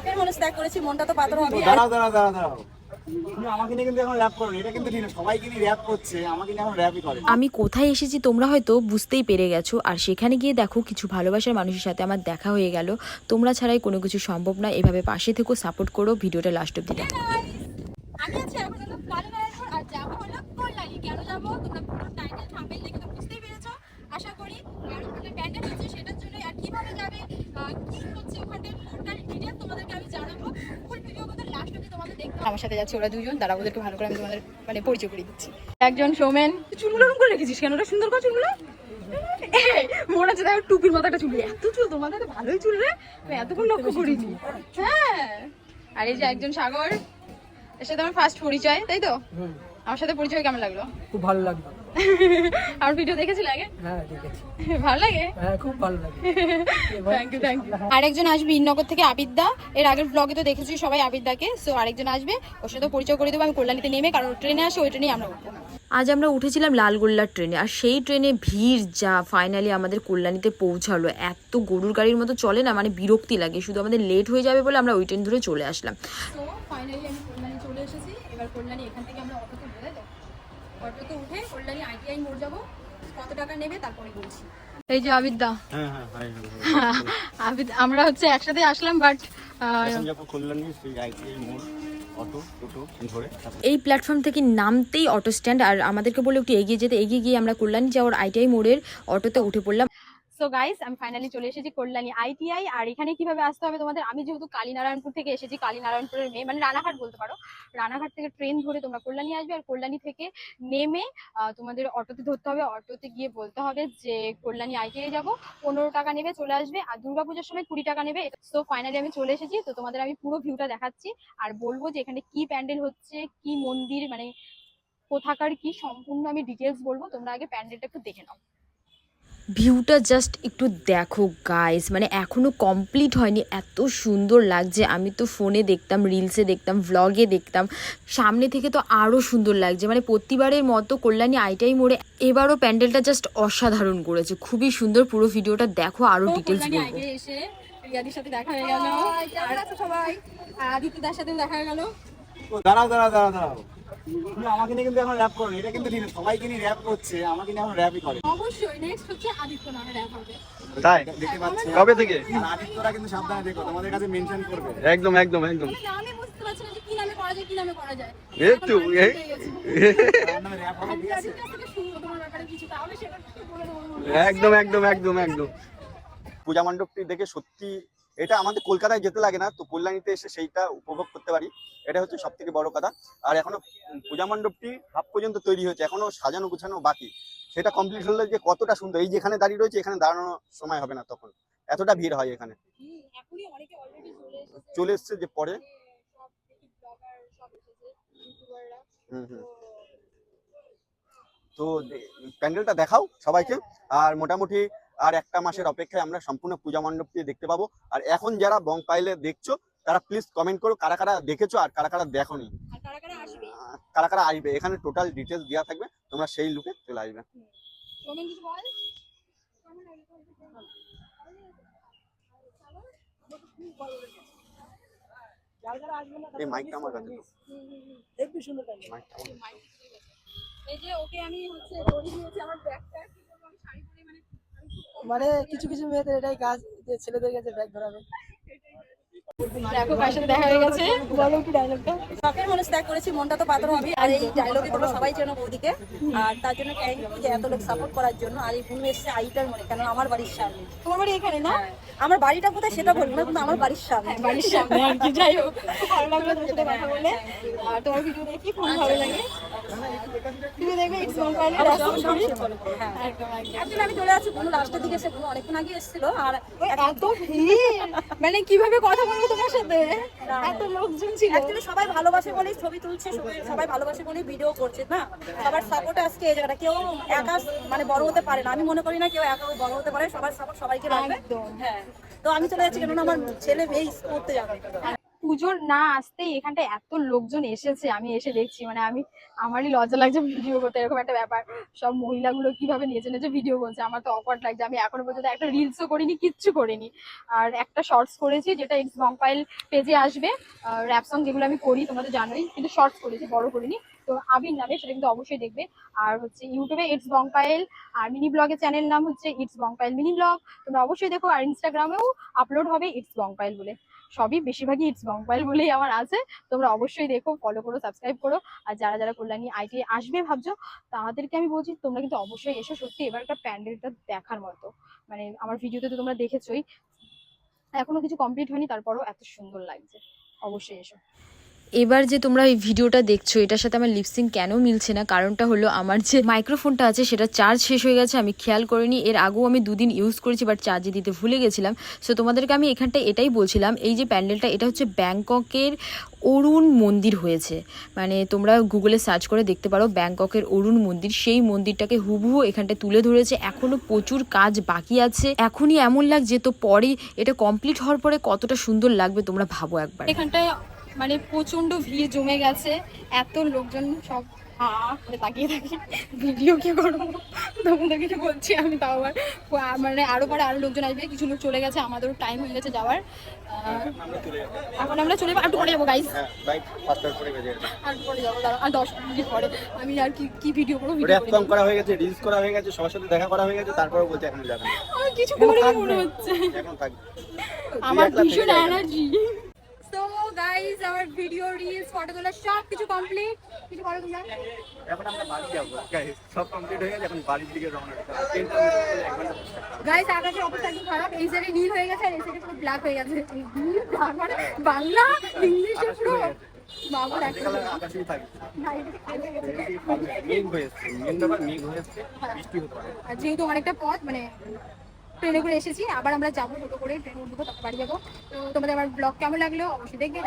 শখের মানুষ ত্যাগ করেছি মনটা তো পাথর হবে। দাঁড়াও দাঁড়াও দাঁড়াও দাঁড়াও। তুমি আমাকে নিয়ে কিন্তু এখন র্যাপ করো এটা কিন্তু ঠিক না সবাইকে নিয়ে র্যাপ করছে আমাকে নিয়ে এখন র্যাপই করে আমি কোথায় এসেছি তোমরা হয়তো বুঝতেই পেরে গেছো আর সেখানে গিয়ে দেখো কিছু ভালোবাসার মানুষের সাথে আমার দেখা হয়ে গেল। তোমরা ছাড়াই কোনো কিছু সম্ভব না এভাবে পাশে থেকেও সাপোর্ট করো ভিডিওটা লাস্ট অব্দি দেখো। আমি আছি এখন আর যাব হলো কল্যাণী। কেন যাব? তোমরা পুরো টাইটেল থাম্বনেল দেখে তো বুঝতেই পেরেছ আশা করি কারণ ওখানে ব্যান্ডেল হচ্ছে সেটার জন্য আর কীভাবে যাবে আহ, কি হচ্ছে ওখানে টোটাল ডিটেল তোমাদেরকে আমি জানাব ফুল ভিডিও কিন্তু লাস্ট অবধি তোমাদের দেখতে হবে। আমার সাথে যাচ্ছে ওরা দুজন তারা ওদেরকে ভালো করে আমি তোমাদের মানে পরিচয় করে দিচ্ছি। একজন সৌমেন চুলগুলো রুম করে রেখেছিস কেন? ওটা সুন্দর করে চুলগুলো? মনে হচ্ছে দেখো টুপির মতো একটা চুল। এত চুল তোমার কাছে ভালোই চুল রে। আমি এতক্ষণ লক্ষ্য করিনি। হ্যাঁ। আর এই যে একজন সাগর এর সাথে আমার ফার্স্ট পরিচয় তাই তো? আমার সাথে পরিচয় কেমন লাগল? খুব ভালো লাগল। আমার ভিডিও দেখেছিলে আগে? হ্যাঁ দেখেছি। ভালো লাগে? হ্যাঁ খুব ভালো লাগে। থ্যাংক ইউ থ্যাংক ইউ আরেকজন আসবে ইননগর থেকে আবিদ্যা। এর আগের ব্লগে তো দেখেছি সবাই আবিদ্যাকে সো আরেকজন আসবে। ওর সাথে পরিচয় করে দেবো আমি কল্যাণীতে নেমে কারণ ট্রেনে আসে ওই ট্রেনেই আমরা উঠবো। আজ আমরা উঠেছিলাম লালগোল্লার ট্রেনে আর সেই ট্রেনে ভিড় যা ফাইনালি আমাদের কল্যাণীতে পৌঁছালো। এত গরুর গাড়ির মতো চলে না মানে বিরক্তি লাগে শুধু আমাদের লেট হয়ে যাবে বলে আমরা ওই ট্রেন ধরে চলে আসলাম। তো ফাইনালি আমি কল্যাণী চলে এসেছি এবার কল্যাণী এখান থেকে আমরা অটোতে উঠে কল্যাণী আইটিআই মোড় যাব। কত টাকা নেবে তারপরে বলছি। এই যে আবিদা। হ্যাঁ হ্যাঁ হাই আবিদ আমরা হচ্ছে একসাথে আসলাম বাট এই প্ল্যাটফর্ম থেকে নামতেই অটো স্ট্যান্ড আর আমাদেরকে বলে একটু এগিয়ে যেতে এগিয়ে গিয়ে আমরা কল্যাণী যাওয়ার আইটিআই মোড়ের অটোতে উঠে পড়লাম। সো গাইস আমি ফাইনালি চলে এসেছি কল্যাণী আইটিআই আর এখানে কীভাবে আসতে হবে তোমাদের? আমি যেহেতু কালীনারায়ণপুর থেকে এসেছি, কালীনারায়ণপুরের মেয়ে মানে রানাঘাট বলতে পারো। রানাঘাট থেকে ট্রেন ধরে তোমরা কল্যাণী আসবে, আর কল্যাণী থেকে নেমে তোমাদের অটোতে ধরতে হবে। অটোতে গিয়ে বলতে হবে যে, কল্যাণী আইটিআই যাব, পনেরো টাকা নেবে, চলে আসবে। আর দুর্গাপূজার সময় কুড়ি টাকা নেবে। সো ফাইনালি আমি চলে এসেছি, তো তোমাদের আমি পুরো ভিউটা দেখাচ্ছি। আর বলব যে এখানে কি প্যান্ডেল হচ্ছে, কি মন্দির মানে কোথাকার কি, সম্পূর্ণ আমি ডিটেলস বলব। তোমরা আগে প্যান্ডেলটা একটু দেখে নাও। ভিউটা জাস্ট একটু দেখো গাইস মানে এখনও কমপ্লিট হয়নি। এত সুন্দর লাগছে। আমি তো ফোনে দেখতাম রিলসে দেখতাম ভ্লগে দেখতাম। সামনে থেকে তো আরও সুন্দর লাগছে। মানে প্রতিবারের মতো কল্যাণী আইটাই মোড়ে এবারও প্যান্ডেলটা জাস্ট অসাধারণ করেছে। খুবই সুন্দর পুরো ভিডিওটা দেখো আরও ডিটেলস বলব। আগে এসে সাথে দেখা হয়ে গেল। আর সবাই? আদিত্যদার সাথেও দেখা হয়ে গেল। দাঁড়াও দাঁড়াও দাঁড়াও দাঁড়াও। তুমি আমাকে নিয়ে কিন্তু এখন র্যাপ করো এটা কিন্তু ঠিক সবাইকে নিয়ে র্যাপ করছে আমাকে নিয়ে এখন র্যাপই করে। অবশ্যই নেক্সট হচ্ছে আদিত্য নামে দেখা হবে। তাই? দেখতে পাচ্ছি? কবে থেকে? আদিত্যরা কিন্তু সাবধানে দেখো তোমাদের কাছে মেনশন করবে। একদম একদম একদম। নামে বুঝতে পারছি না যে কি নামে করা যায় কি নামে করা যায়। এই তো, এই- পেয়ে গেছি। তার নামে র্যাপ হবে ঠিক আছে? আদিত্যর থেকে শুনব তোমার ব্যাপারে কিছু তাহলে সেটা একটু বলে দেবো। একদম একদম একদম একদম। পূজা মণ্ডপটি দেখে সত্যি এটা আমাদের কলকাতায় যেতে লাগে না, তো কল্যাণীতে এসে সেইটা উপভোগ করতে পারি। এটা হচ্ছে সব থেকে বড় কথা। আর এখনও পূজা মণ্ডপটি হাফ পর্যন্ত তৈরি হয়েছে, এখনও সাজানো গুছানো বাকি। সেটা কমপ্লিট হলে যে কতটা সুন্দর, এই যেখানে দাঁড়িয়ে রয়েছে, এখানে দাঁড়ানোর সময় হবে না তখন। এতটা ভিড় হয় এখানে। চলে এসেছে যে পরে। হুম হুম। তো প্যান্ডেলটা দেখাও সবাইকে। আর মোটামুটি আর একটা মাসের অপেক্ষায় আমরা সম্পূর্ণ পূজা মণ্ডপটি দেখতে পাবো। আর এখন যারা বং পাইলে দেখছ তারা প্লিজ কমেন্ট করো কারা কারা দেখেছ আর কারা কারা দেখোনি। কারা কারা আসবে? এখানে টোটাল ডিটেলস দেওয়া থাকবে তোমরা সেই লুকে চলে আসবে। এই মাইকটা আমার কাছে যে ওকে আমি হচ্ছে দড়ি দিয়েছি আমার ব্যাগটা কি করব আমি শাড়ি পরে মানে কিছু কিছু মেয়েদের এটাই কাজ যে ছেলেদের কাছে ব্যাগ ধরাবে। দেখো কার সাথে দেখা হয়ে গেছে। বলো একটু ডায়লগটা শখের মানুষ ত্যাগ করেছি মনটা তো পাথর হবে আর এই ডায়লগে তোমরা সবাই চেনো বৌদিকে। আর তার জন্য যে এত লোক সাপোর্ট করার জন্য। আর এই বুনু এসছে আইটার মনে কেন আমার বাড়ির সামনে। তোমার বাড়ি এখানে না? আমার বাড়িটা কোথায় সেটা বলব না কিন্তু আমার বাড়ির সামনে। বাড়ির সামনে আর কি যাই হোক। ভালো লাগল তোমার সাথে কথা বলে। আর তোমার ভিডিও দেখি খুব ভালো লাগে। তুমি দেখবে ইটস মন পাইলে একদম একদম। আমি চলে আসছি বুনু লাস্টের দিকে এসে অনেকক্ষণ আগে এসেছিল আর এত মানে কীভাবে কথা বলব তোমার সাথে? এত লোকজন ছিল। অ্যাকচুয়ালি সবাই ভালোবাসে বলেই ছবি তুলছে সবাই- ভালোবাসে বলেই ভিডিও করছে না? সবার সাপোর্ট আজকে এই জায়গাটা। কেউ একা মানে বড় হতে পারে না। আমি মনে করি না কেউ একা বড় হতে পারে সবার সাপোর্ট সবাইকে লাগবে। হ্যাঁ। তো আমি চলে যাচ্ছি কেননা আমার ছেলে মেয়ে করতে যাবে। পুজোর না আসতেই এখানটা এত লোকজন এসেছে, আমি এসে দেখছি মানে আমি, আমারই লজ্জা লাগছে ভিডিও করতে, এরকম একটা ব্যাপার। সব মহিলাগুলো কীভাবে নেচে নেচে ভিডিও করছে, আমার তো অকওয়ার্ড লাগছে। আমি এখনও পর্যন্ত একটা রিলসও করিনি, কিচ্ছু করিনি। আর একটা শর্টস করেছি, যেটা ইটস বংপাইল পেজে আসবে র্যাপ সং যেগুলো আমি করি, তোমরা তো জানোই, কিন্তু শর্টস করেছি, বড় করিনি। তো আবির নামে, সেটা কিন্তু অবশ্যই দেখবে। আর হচ্ছে ইউটিউবে ইটস বংপাইল আর মিনি ব্লগের চ্যানেল নাম হচ্ছে ইটস বংপাইল মিনি ব্লগ তোমরা অবশ্যই দেখো, আর ইনস্টাগ্রামেও আপলোড হবে ইটস বংপাইল বলে। সবই বেশিরভাগই ইটস মোবাইল বলেই আমার আছে। তোমরা অবশ্যই দেখো ফলো করো সাবস্ক্রাইব করো। আর যারা যারা কল্যাণী আইটি আসবে ভাবছ, তাদেরকে আমি বলছি, তোমরা কিন্তু অবশ্যই এসো। সত্যি এবার একটা প্যান্ডেলটা দেখার মতো। মানে আমার ভিডিওতে তো তোমরা দেখেছোই। এখনও কিছু কমপ্লিট হয়নি, তারপরও এত সুন্দর লাগছে। অবশ্যই এসো। এবার যে তোমরা এই ভিডিওটা দেখছ, এটার সাথে আমার লিপসিং কেন মিলছে না? কারণটা হলো আমার যে মাইক্রোফোনটা আছে, সেটা চার্জ শেষ হয়ে গেছে, আমি খেয়াল করিনি। এর আগেও আমি দুদিন ইউজ করেছি বাট চার্জে দিতে ভুলে গেছিলাম। সো তোমাদেরকে আমি এখানটা এটাই বলছিলাম, এই যে প্যান্ডেলটা, এটা হচ্ছে ব্যাংককের অরুণ মন্দির হয়েছে। মানে তোমরা গুগলে সার্চ করে দেখতে পারো, ব্যাংককের অরুণ মন্দির। সেই মন্দিরটাকে হুবহু এখানটা তুলে ধরেছে। এখনও প্রচুর কাজ বাকি আছে। এখনই এমন লাগছে, তো পরে এটা কমপ্লিট হওয়ার পরে কতটা সুন্দর লাগবে তোমরা ভাবো একবার। এখানটায় মানে প্রচণ্ড ভিড় জমে গেছে। এত লোকজন সব হা করে তাকিয়ে থাকি। ভিডিও কি করব? তোমাদের কিছু বলছি আমি তাও আবার মানে আরও পরে আরও লোকজন আসবে। কিছু লোক চলে গেছে আমাদেরও টাইম হয়ে গেছে যাওয়ার। এখন আমরা চলে যাব একটু পরে যাব হ্যাঁ গেছে আর পরে যাব আর দশ মিনিট পরে। আমি আর কি কি ভিডিও করব ভিডিও করা হয়ে গেছে রিলস করা হয়ে গেছে সবার সাথে দেখা করা হয়ে গেছে তারপরে এখন যাবে কিছু মনে হচ্ছে। আমার ভীষণ যাবে এনার্জি আমার ভিডিও রিলস ফটো তোলা সব কিছু কমপ্লিট কিছু করো তোমরা? এখন আমরা বাড়ি যাব। Guys, সব কমপ্লিট হয়ে গেছে এখন বাড়ির দিকে রওনা। গাইস আকাশের অবস্থা একদম খারাপ? এই সাইডে নীল হয়ে গেছে আর এই সাইডে পুরো ব্ল্যাক হয়ে গেছে। নীল মানে বাংলা ইংলিশে পুরো বাবা দেখো। আজকাল আকাশেই না, এটা ঠিক গেছে। মেঘ মেঘ ব্যাপার মেঘ এসছে, বৃষ্টি হতে পারে। আর যেহেতু অনেকটা পথ মানে ট্রেনে করে এসেছি, আবার আমরা যাব টোটো করে ট্রেনে উঠবো তখন বাড়ি যাব। তো তোমাদের আমার ব্লগ কেমন লাগল অবশ্যই দেখবে